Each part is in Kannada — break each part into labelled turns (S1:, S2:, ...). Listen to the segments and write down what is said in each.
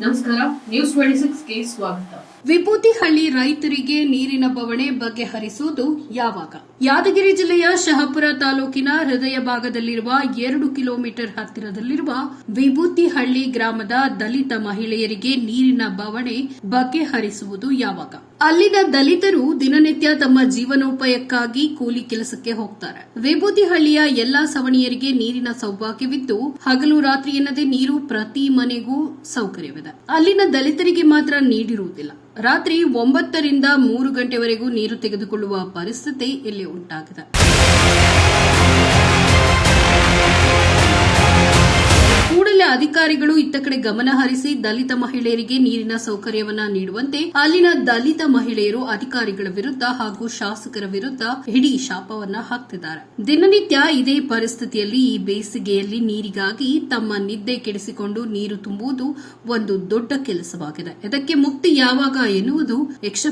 S1: ನಮಸ್ಕಾರ ನ್ಯೂಸ್ ಟ್ವೆಂಟಿ ಸಿಕ್ಸ್ಗೆ ಸ್ವಾಗತ. ವಿಭೂತಿಹಳ್ಳಿ ರೈತರಿಗೆ ನೀರಿನ ಬವಣೆ ಬಗೆಹರಿಸುವುದು ಯಾವಾಗ? ಯಾದಗಿರಿ ಜಿಲ್ಲೆಯ ಶಹಪುರ ತಾಲೂಕಿನ ಹೃದಯ ಭಾಗದಲ್ಲಿರುವ ಎರಡು ಕಿಲೋಮೀಟರ್ ಹತ್ತಿರದಲ್ಲಿರುವ ವಿಭೂತಿಹಳ್ಳಿ ಗ್ರಾಮದ ದಲಿತ ಮಹಿಳೆಯರಿಗೆ ನೀರಿನ ಬವಣೆ ಬಗೆಹರಿಸುವುದು ಯಾವಾಗ? ಅಲ್ಲಿನ ದಲಿತರು ದಿನನಿತ್ಯ ತಮ್ಮ ಜೀವನೋಪಾಯಕ್ಕಾಗಿ ಕೂಲಿ ಕೆಲಸಕ್ಕೆ ಹೋಗ್ತಾರೆ. ವಿಭೂತಿಹಳ್ಳಿಯ ಎಲ್ಲಾ ಸವಣಿಯರಿಗೆ ನೀರಿನ ಸೌಭಾಗ್ಯವಿದ್ದು, ಹಗಲು ರಾತ್ರಿ ಎನ್ನದೆ ನೀರು ಪ್ರತಿ ಮನೆಗೂ ಸೌಕರ್ಯವಿದೆ. ಅಲ್ಲಿನ ದಲಿತರಿಗೆ ಮಾತ್ರ ನೀಡಿರುವುದಿಲ್ಲ. ರಾತ್ರಿ ಒಂಬತ್ತರಿಂದ ಮೂರು ಗಂಟೆವರೆಗೂ ನೀರು ತೆಗೆದುಕೊಳ್ಳುವ ಪರಿಸ್ಥಿತಿ ಇಲ್ಲಿ ಉಂಟಾಗಿದೆ. ಅಧಿಕಾರಿಗಳು ಇತ್ತ ಕಡೆ ಗಮನ ಹರಿಸಿ ದಲಿತ ಮಹಿಳೆಯರಿಗೆ ನೀರಿನ ಸೌಕರ್ಯವನ್ನ ನೀಡುವಂತೆ ಅಲ್ಲಿನ ದಲಿತ ಮಹಿಳೆಯರು ಅಧಿಕಾರಿಗಳ ವಿರುದ್ಧ ಹಾಗೂ ಶಾಸಕರ ವಿರುದ್ಧ ಹಿಡಿ ಶಾಪವನ್ನ ಹಾಕ್ತಿದ್ದಾರೆ. ದಿನನಿತ್ಯ ಇದೇ ಪರಿಸ್ಥಿತಿಯಲ್ಲಿ ಈ ಬೇಸಿಗೆಯಲ್ಲಿ ನೀರಿಗಾಗಿ ತಮ್ಮ ನಿದ್ದೆ ಕೆಡಿಸಿಕೊಂಡು ನೀರು ತುಂಬುವುದು ಒಂದು ದೊಡ್ಡ ಕೆಲಸವಾಗಿದೆ. ಇದಕ್ಕೆ ಮುಕ್ತಿ ಯಾವಾಗ ಎನ್ನುವುದು ಯಕ್ಷ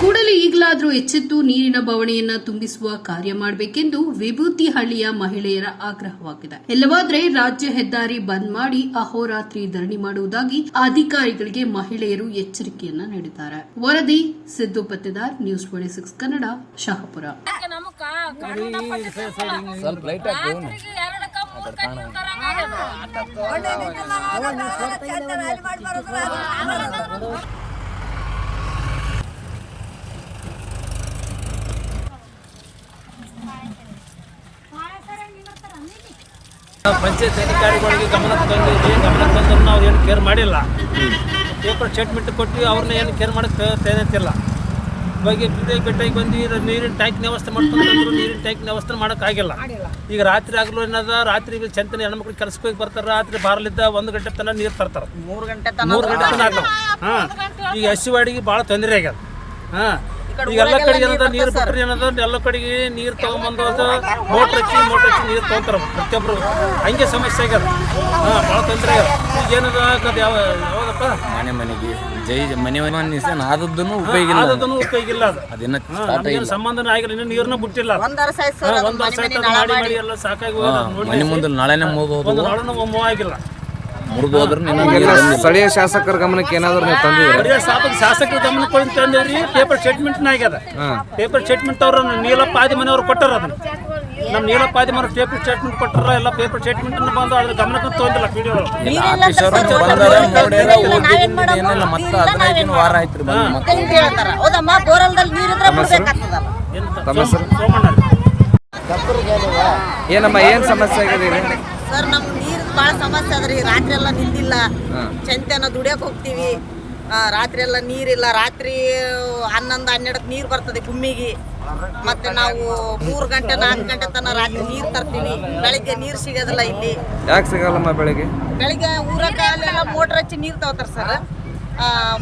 S1: ಕೂಡಲೇ ಈಗಲಾದರೂ ಎಚ್ಚೆತ್ತು ನೀರಿನ ಬವಣೆಯನ್ನ ತುಂಬಿಸುವ ಕಾರ್ಯ ಮಾಡಬೇಕೆಂದು ವಿಭೂತಿ ಹಳ್ಳಿಯ ಮಹಿಳೆಯರ ಆಗ್ರಹವಾಗಿದೆ ಇಲ್ಲವಾದ್ರೆ ರಾಜ್ಯ ಹೆದ್ದಾರಿ ಬಂದ್ ಮಾಡಿ ಅಹೋರಾತ್ರಿ ಧರಣಿ ಮಾಡುವುದಾಗಿ ಅಧಿಕಾರಿಗಳಿಗೆ ಮಹಿಳೆಯರು ಎಚ್ಚರಿಕೆಯನ್ನ ನೀಡಿದ್ದಾರೆ ವರದಿ Siddu Pattedar news twenty six Kannada Shahapura
S2: ಸ್ವಲ್ಪ
S3: ಪಂಚಾಯತ್ ಅಧಿಕಾರಿಗಳಿಗೆ ಗಮನಕ್ಕೆ ತಂದಿದ್ವಿ. ಗಮನಕ್ಕೆ ತಂದ್ರು ನಾವು ಏನು ಕೇರ್ ಮಾಡಿಲ್ಲ. ಪೇಪರ್ ಸ್ಟೇಟ್ಮೆಂಟ್ ಕೊಟ್ಟು ಅವ್ರನ್ನ ಏನು ಕೇರ್ ಮಾಡಕ್ಕೆ ತೇನಂತಿಲ್ಲ ಬಗ್ಗೆ ಬಿದ್ದಾಗಿ ಬೆಟ್ಟಾಗಿ ಬಂದ್ವಿ ನೀರಿನ ಟ್ಯಾಂಕ್ನ ವ್ಯವಸ್ಥೆ ಮಾಡ್ಕೊಂಡು ನೀರಿನ ಟ್ಯಾಂಕ್ನ ವ್ಯವಸ್ಥೆ ಮಾಡೋಕ್ಕಾಗಿಲ್ಲ ಈಗ ರಾತ್ರಿ ಆಗಲೂ ಏನದ ರಾತ್ರಿ ಚಂತನ ಹೆಣ್ಮಕ್ಳು ಕೆಲಸಕ್ಕೆ ಹೋಗಿ ಬರ್ತಾರೆ ರಾತ್ರಿ ಬಾರಲಿದ್ದ ಒಂದು ಗಂಟೆ ತನಕ ನೀರು ತರ್ತಾರೆ.
S4: ಮೂರು ಗಂಟೆ
S3: ಮೂರು ಗಂಟೆ ತನಕ. ಹಾಂ. ಈಗ ಹಸಿವಾಡಿಗೆ ಭಾಳ ತೊಂದರೆ ಆಗ್ಯದ. ಹಾಂ. ಈಗ ಎಲ್ಲ ಕಡೆ ಏನದ ನೀರು ಬಿಟ್ರಿ ಏನದ? ಎಲ್ಲ ಕಡೆಗೆ ನೀರು ತಗೊಂಬಂದು ಅದು ಮೋಟ್ರ್ ಹಚ್ಚಿ ಮೋಟ್ರ್ ಹಚ್ಚಿ ನೀರು ತೊಗೊಂತಾರ ಪ್ರತಿಯೊಬ್ಬರು ಹಂಗೆ ಸಮಸ್ಯೆ ಆಗ್ಯದ. ಹಾಂ ಭಾಳ ತೊಂದರೆ ಆಗ್ಯದ. ಈಗ ಏನದ ಅದು ಯಾವ ಯಾವ್ದಪ್ಪ
S2: ಮನೆ ಮನೆಗೆ ಜೈ ಮನೆ ಮನೆ ಆದದ್ದನ್ನು ಉಪಯೋಗ ಇಲ್ಲ
S3: ಅದನ್ನು ಉಪಯೋಗ ಇಲ್ಲ ಅದು.
S2: ಅದಿನ್ನ
S3: ಹಾಂ
S2: ಸ್ಟಾರ್ಟ್
S3: ಸಂಬಂಧನೇ ಆಗಿಲ್ಲ. ಇನ್ನೂ ನೀರನ್ನ ಬಿಟ್ಟಿಲ್ಲ.
S4: ಒಂದ್ ವರ್ಷ ಆಯ್ತು ಸರ್
S3: ಒಂದು ವರ್ಷ ಆಯ್ತು ಮಾಡಿ
S4: ಮಾಡಿ
S3: ಎಲ್ಲ ಸಾಕಾಗಿ ಹೋಗೋದು
S2: ಮನೆ ಮುಂದೆ ನಾಳೆನೇ ಮುಗಿದೋದು
S3: ನಾಳೆನೂ ಆಗಿಲ್ಲ.
S5: ಸ್ಥಳೀಯ ಶಾಸಕರ ಗಮನಕ್ಕೆ ಏನಾದರೂ ನೀವು ತಂದಿದ್ದೀರಾ?
S3: ಶಾಸಕ ಶಾಸಕರ ಗಮನಕ್ಕೆ ಕೊಡಿ ತಂದೇವ್ರಿ ಪೇಪರ್ ಸ್ಟೇಟ್ಮೆಂಟ್ ಆಗ್ಯದ ಪೇಪರ್ ಸ್ಟೇಟ್ಮೆಂಟ್ ಅವ್ರ ನೀಲಪ್ಪ ಆದಿಮನೆಯವ್ರು ಕೊಟ್ಟಾರ ಅದನ್ನ. ನಮ್ಮ ನೀಲಪ್ಪ ಪೇಪರ್ ಸ್ಟೇಟ್ಮೆಂಟ್ ಕೊಟ್ಟಾರ ಎಲ್ಲ ಪೇಪರ್ ಸ್ಟೇಟ್ಮೆಂಟ್ ಬಂದು ಅದ್ರ ಗಮನಕ್ಕೆ ತೊಗೊಂಡಿಲ್ಲ ಪಿಡಿಒ
S2: ಆಫೀಸರ್ ಬಂದಾರ ನೋಡ್ಯಾರ ಹೋಗಿದ್ದು ಏನಿಲ್ಲ ಮತ್ತೆ ಹದಿನೈದು ದಿನ ವಾರ ಆಯ್ತು ರೀ ಬಂದು ಮತ್ತೆ.
S4: ಹೇಳ್ತಾರ. ಹೌದಮ್ಮ ಬೋರಲ್ದಲ್ಲಿ ನೀರಿದ್ರೆ ಬಿಡ್ಬೇಕಾಗ್ತದಲ್ಲ
S5: ತಮ್ಮ ಹೆಸರು?
S3: ಸೋಮಣ್ಣ.
S5: ಏನಮ್ಮ ಏನ್ ಸಮಸ್ಯೆ ಆಗಿದೆ
S4: ಸರ್ ನಮ್ಗೆ ಭಾಳ ಸಮಸ್ಯೆ ಅದ್ರಿ. ರಾತ್ರಿ ಎಲ್ಲ ನಿಂದಿಲ್ಲ. ಚಂತೆನ ದುಡಿಯಕ್ ಹೋಗ್ತೀವಿ. ರಾತ್ರಿ ಎಲ್ಲ ನೀರಿಲ್ಲ. ರಾತ್ರಿ ಹನ್ನೊಂದು ಹನ್ನೆರಡಕ್ಕೆ ನೀರು ಬರ್ತದೆ ಗುಮ್ಮಿಗೆ ಮತ್ತೆ ನಾವು ಮೂರು ಗಂಟೆ ನಾಲ್ಕು ಗಂಟೆ ತನಕ ರಾತ್ರಿ ನೀರು ತರ್ತೀವಿ. ಬೆಳಿಗ್ಗೆ ನೀರು ಸಿಗೋದಿಲ್ಲ ಇಲ್ಲಿ.
S5: ಯಾಕೆ ಸಿಗಲ್ಲಮ್ಮ ಬೆಳಿಗ್ಗೆ?
S4: ಬೆಳಿಗ್ಗೆ ಊರಕ್ಕೆಲ್ಲ ಮೋಟ್ರ್ ಹಚ್ಚಿ ನೀರು ತಗೋತಾರ ಸರ್.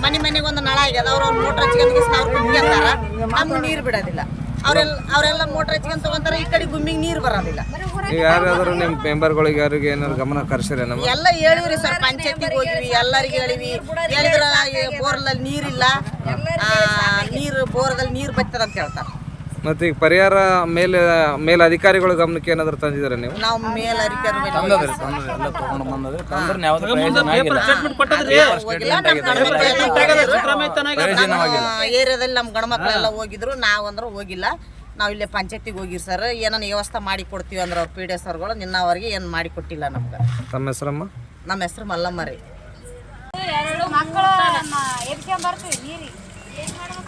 S4: ಮನೆ ಮನೆಗೆ ಒಂದು ನಳ ಆಗ್ಯದ. ಅವ್ರ ಮೋಟ್ರ್ ಹಚ್ಕೊಂಡ್ ಅವ್ರು ಕುಂತ್ಕೊಂತಾರ. ನಮ್ಗೆ ನೀರು ಬಿಡೋದಿಲ್ಲ. ಅವರೆಲ್ಲ ಅವರೆಲ್ಲ ಮೋಟ್ರ್ ಹಚ್ಕೊಂಡು ತಗೊಂತಾರ. ಈ ಕಡೆ ಗುಮ್ಮಿಗೆ ನೀರು ಬರೋದಿಲ್ಲ.
S5: ಈಗ ಯಾರಾದರೂ ನಿಮ್ಮ ಮೆಂಬರ್ಗಳಿಗೆ ಯಾರಿಗೆ ಏನಾದ್ರು ಗಮನ ಕರ್ಸಿರ ನಮ್ಮ
S4: ಎಲ್ಲ ಹೇಳಿವ್ರಿ ಸರ್ ಪಂಚಾಯತಿಗೆ ಹೋಗಿವಿ ಎಲ್ಲರಿಗೆ ಹೇಳಿವಿ. ಹೇಳಿದ್ರ ಬೋರ್ಲಲ್ಲಿ ನೀರಿಲ್ಲ. ಆ, ನೀರು ಬೋರ್ದಲ್ಲಿ ನೀರು ಬತ್ತದ ಅಂತ ಹೇಳ್ತಾರೆ.
S5: ಮತ್ತೆ ಈಗ ಪರಿಹಾರ ಮೇಲೆ ಮೇಲ್ ಅಧಿಕಾರಿಗಳ ಗಮನಕ್ಕೆ ಏನಾದ್ರು ತಂದಿದ್ದೀರಾ ನೀವು?
S4: ನಾವು ಮೇಲ್
S2: ತಂದದ್ರಿ ತಂದದ್ರಿ. ಎಲ್ಲ ತಗೊಂಡು ಬಂದದ್ರಿ. ತಂದ್ರೆ ಯಾವ್ದು ಪ್ರಯೋಜನ ಆಗಿಲ್ಲ.
S3: ಸ್ಟೇಟ್ಮೆಂಟ್ ಕೊಟ್ಟದ್ರಿ.
S4: ಹೋಗಿಲ್ಲ ನಮ್ಮ ಗಂಡ್ಮಕ್ಳೆಲ್ಲ
S3: ತನಾಗ
S4: ಏರಿಯಾದಲ್ಲಿ ನಮ್ಮ ಗಂಡ್ಮಕ್ಳೆಲ್ಲ ಹೋಗಿದ್ರು. ನಾವಂದ್ರೆ ಹೋಗಿಲ್ಲ. ನಾವು ಇಲ್ಲೇ ಪಂಚಾಯತಿಗೆ ಹೋಗಿರಿ ಸರ್ ಏನನ್ನ ವ್ಯವಸ್ಥೆ ಮಾಡಿ ಕೊಡ್ತೀವಿ ಅಂದ್ರೆ ಅವ್ರು ಪಿ ಡಿ ಎಸ್ ಅವ್ರುಗಳು ನಿನ್ನವರೆಗೆ ಏನು ಮಾಡಿ ಕೊಟ್ಟಿಲ್ಲ ನಮ್ಗೆ.
S5: ತಮ್ಮ ಹೆಸರಮ್ಮ?
S4: ನಮ್ಮ ಹೆಸರು ಮಲ್ಲಮ್ಮ ರೀ.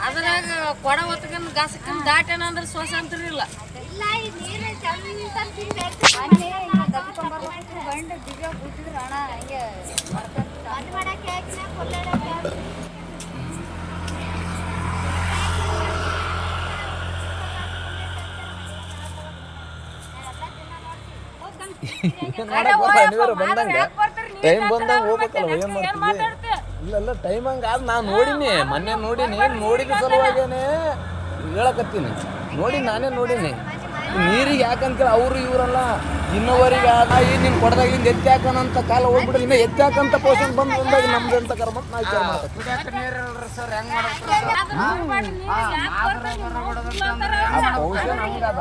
S6: ಅದ್ರಾಗ ಕೊಡ ಹೊತ್ಕೊಂಡು ಗಾಸಕ್ಕಿಂತ ದಾಟೇನಂದ್ರೆ ಸ್ವಾತಂತ್ರ್ಯ ಬಂದಂಗೆ.
S2: ಟೈಮ್ ಬಂದಂಗೆ ಹೋಗ್ಬೇಕಲ್ಲ ಏನ್ ಮಾಡ್ತೀವಿ ಇಲ್ಲ ಇಲ್ಲ ಟೈಮ್ ಹಂಗಾದ್ ನಾನು ನೋಡಿನಿ ಮೊನ್ನೆ ನೋಡಿನಿ ನೋಡಿದ ಸಲುವಾಗೇನೆ ಹೇಳಕತ್ತೀನಿ. ನೋಡಿ ನಾನೇ ನೋಡಿನಿ. ನೀರಿಗೆ ಯಾಕಂತ ಅವ್ರು ಇವರಲ್ಲ? ಇನ್ನೋವರಿಗೆ ಈ ನಿನ್ ಕೊಡದಾಗಿಂದ ಎತ್ತಿ ಹಾಕೋಣಂತ ಕಾಲ ಹೋಗ್ಬಿಡ್ರಿ ಇನ್ನ ಎತ್ತಿ ಹಾಕಂತ ಪೋಷನ್ ಬಂದು ಬಂದಾಗ ನಮ್ದು ಅಂತ ಕರ್ಮ ನಾ ವಿಚಾರ ಮಾಡ್ತೀನಿ ಆ ಪೋಷನ್ ಹಂಗದ